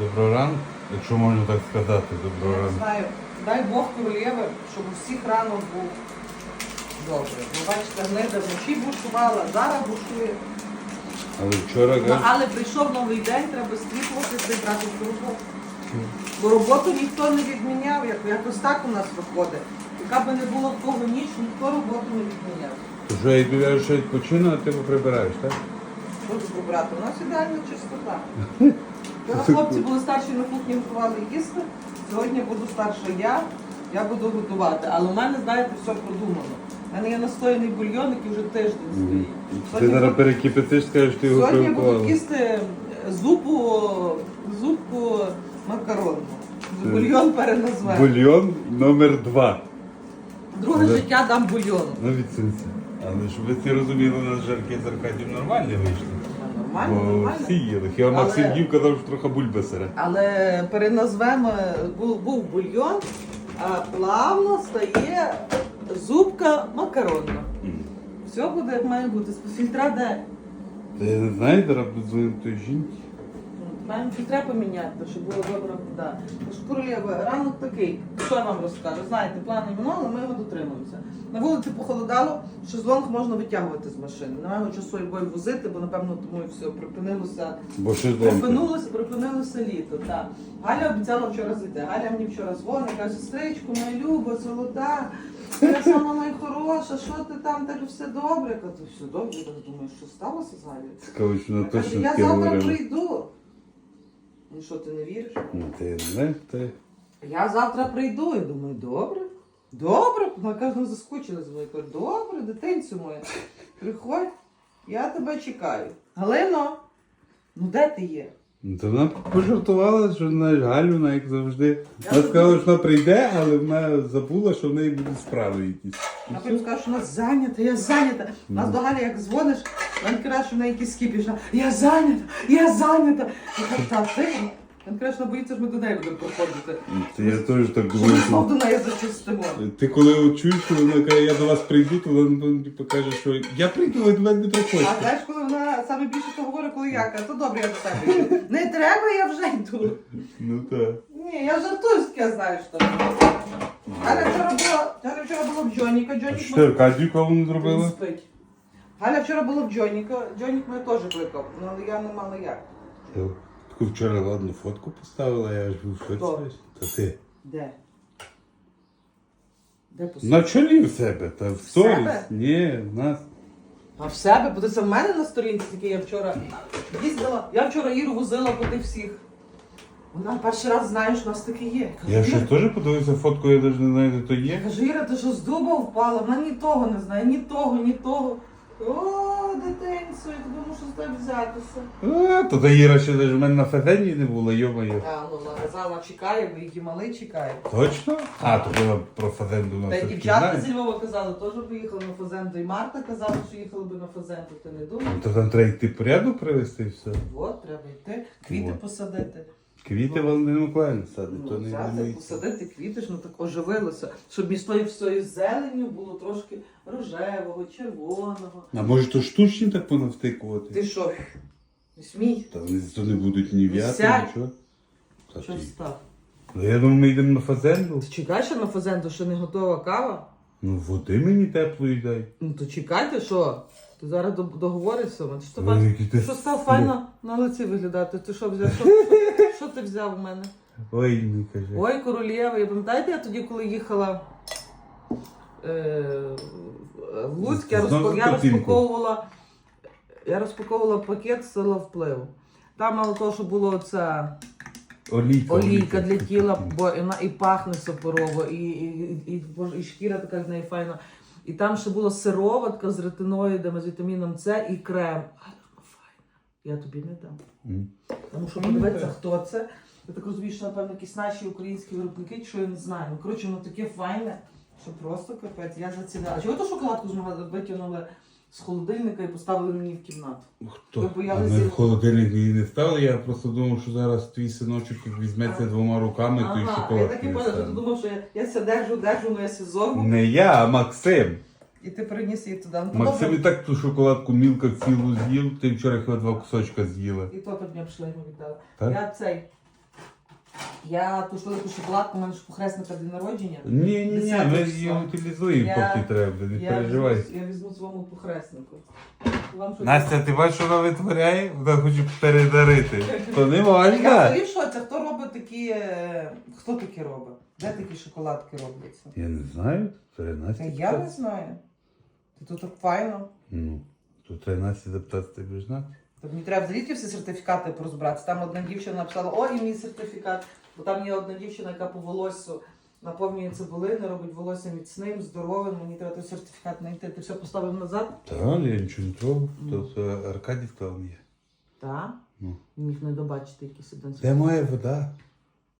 Доброго ранку, якщо можна так сказати, доброго Я не ранку. знаю, дай Бог королєви, щоб у всіх ранок був добре. Ви бачите, гнида вночі бушувала, зараз бушує. Але вчора Ну, але прийшов новий день, треба стріхувати і брати в роботу. Бо роботу ніхто не відміняв, як, якось так у нас виходить. Яка би не було в кого ніч, ніхто роботу не відміняв. що я йду я ще відпочину, а ти прибираєш, так? Тут побрати? У нас ідеальна чистота. Вчора хлопці були старші на кухні готували їсти. Сьогодні буду старша я, я буду готувати. Але у мене, знаєте, все продумано. У мене є настояний бульйон, який вже тиждень стоїть. Ти Сьогодні зараз буду- перекипятиш, скажеш, ти його Сьогодні будуть приготувала. їсти зупу, зупку макаронну. Бульйон переназвемо. Бульйон номер два. Друге Але- життя дам бульйону. Ну відсунься. Але щоб ви всі розуміли, у нас жарки з Аркадієм нормальні вийшли. Нормально, Бо нормально. всі їли. Хіба Але- Максим їв, казав, що трохи бульба сере. Але переназвемо, був, був бульйон, а плавно стає зубка макаронна. Все буде як має бути. Фільтра де? Знаєте, я не знаю, той жінці. Маємо фільтра поміняти, щоб було добра вода. Тож, королєва, ранок такий. Що я вам розкажу? Знаєте, плани минуло, ми його дотримуємося. На вулиці похолодало, шезлонг можна витягувати з машини. Немає його часу бою возити, бо напевно тому і все припинилося Бо. Припинилося, припинилося літо, так. Галя обіцяла вчора зайти. Галя мені вчора дзвонить, каже, сестричку, моя люба, золота, я сама найхороша, що ти там, так все добре? Я кажу, все добре, я думаю, що сталося з точно я завтра прийду. Ну що, ти не віриш? Ну, ти не ти. Я завтра прийду. Я думаю, добре. Добре, вона каже, ну заскучила з мною. Кажу, добре, дитинцю моя, приходь, я тебе чекаю. Галино, ну де ти є? Ну, то вона пожартувала, що вона як завжди. Вона сказала, що вона прийде, але вона забула, що в неї будуть справи якісь. Все. потім скажу, що вона зайнята, я зайнята. У нас Ну. до Галі, як дзвониш, він каже, що в неї Я зайнята, я зайнята. Я кажу, та ти? Він каже, що боїться, що ми до неї будемо проходити. Це я теж так Що думаю. ми знов що- до неї зачистимо. Ти коли от чуєш, що вона каже, я до вас прийду, то вона ну, типу, каже, що я прийду, але до мене не А приходьте. знаєш, коли вона саме більше то говорить, коли я кажу, то добре, я до тебе йду. Не треба, я вже йду. Ну так. Ні, я жартую з таке, знаєш, що. Галя вчора була, Галя вчора була в Джоніка, Джонік що ти Аркадію каву не Він зробила? спить. Галя вчора була в Джоніка, Джонік мене теж кликав, ну, але я не мала як. Я Таку вчора ладну фотку поставила, я аж був в Хто? шоці. Та ти. Де? Де посуд? На чолі в себе, та в сторіс. себе? Ні, в нас. А в себе, бо це в мене на сторінці таке я вчора їздила. Я вчора Іру возила по тих всіх. Вона перший раз знає, що у нас таке є. кажу, Я «Іра, щось теж подивився фотку, я навіть не знаю, де то є. кажу, Іра, ти що з дуба впала? Вона ні того не знає, ні того, ні того. О, дитинцю, я тобі мушу з тебе взятися. А, то та Іра ще навіть в мене на федені не було, йомаю. А, ну вона казала, чекає, бо її малий чекає. Точно? А, то вона про фазенду на Та й дівчата зі Львова казали, теж поїхали на Фазенду. І Марта казала, що їхали би на Фазенду. Ти не думав? То там треба йти порядок привести і все. От, треба йти, квіти От. посадити. Квіти Валентина Миколаївна садить, то Ну, не взяти, не посадити квіти ж ну так оживилося, щоб між тою всією зеленню було трошки рожевого, червоного. А може то штучні так понавтикувати? Ти що? Не смій, Та вони то не будуть ні в'яти, сядь. нічого. Та що ти. став? Ну я думаю, ми йдемо на фазенду. Ти чекай, що на Фазенду ще не готова кава? Ну води мені теплої дай. Ну то чекайте, що? Ти зараз до- договоришся. Ти що, який ти що став файно на лиці виглядати? Ти що взяв? Що, що ти взяв у мене? Ой, не кажи. Ой, королєва, я пам'ятаєте, я тоді, коли їхала е, в Луцьк, я, Знову я картинку. розпаковувала, я розпаковувала пакет з сила впливу. Там мало того, що було оця Олійка. олійка для тіла, бо вона і пахне сопорово, і, і, і, і, шкіра така з неї файна. І там ще була сироватка з ретиноїдами, з вітаміном С і крем. Але. Я тобі не дам. Тому що подивитися, хто це. Я так розумію, що напевно якісь наші українські виробники, що я не знаю. Ну, коротше, воно таке файне, що просто капець. Я заціняла. Чого то шоколадку з магазину витягнули з холодильника і поставили мені в кімнату? Хто? Ви боялися- ми в холодильник її не ставили, я просто думав, що зараз твій синочок візьметься двома руками, то й Ага, я шоколад. так і поняла, що ти думав, що я, я ся держу, держу, ну я ся зорву, Не я, а Максим. і ти приніс її туди. Ну, то Максим і добре. так ту шоколадку мілка цілу з'їв, ти вчора хіба два кусочка з'їла. І то тобі пішли йому віддали. Так? Я цей. Я ту велику шоколадку, у мене ж похресника день народження. Ні, ні, ні, ми її утилізуємо, Я- поки треба, не Я переживай. візьму, я візьму своєму похреснику. Вам що Настя, ти бачиш, що вона витворяє? Вона хоче передарити. То не Я можна. взагалі в шоці, хто робить такі. е, Хто такі робить? Де такі шоколадки робляться? Я не знаю, це Та Настя. я не знаю. Ти тут так файно. Ну, то треба Настя запитати, ти будеш знати. Так мені треба взагалі всі сертифікати порозбиратися. Там одна дівчина написала, о, і мій сертифікат. Бо там є одна дівчина, яка по волоссю наповнює цибулини, робить волосся міцним, здоровим. Мені треба той сертифікат знайти. Ти все поставив назад? Та, я нічого не трогав. Ну. То це Аркадій вклав є. Так. Ну. Міг не добачити якийсь один Де моя вода?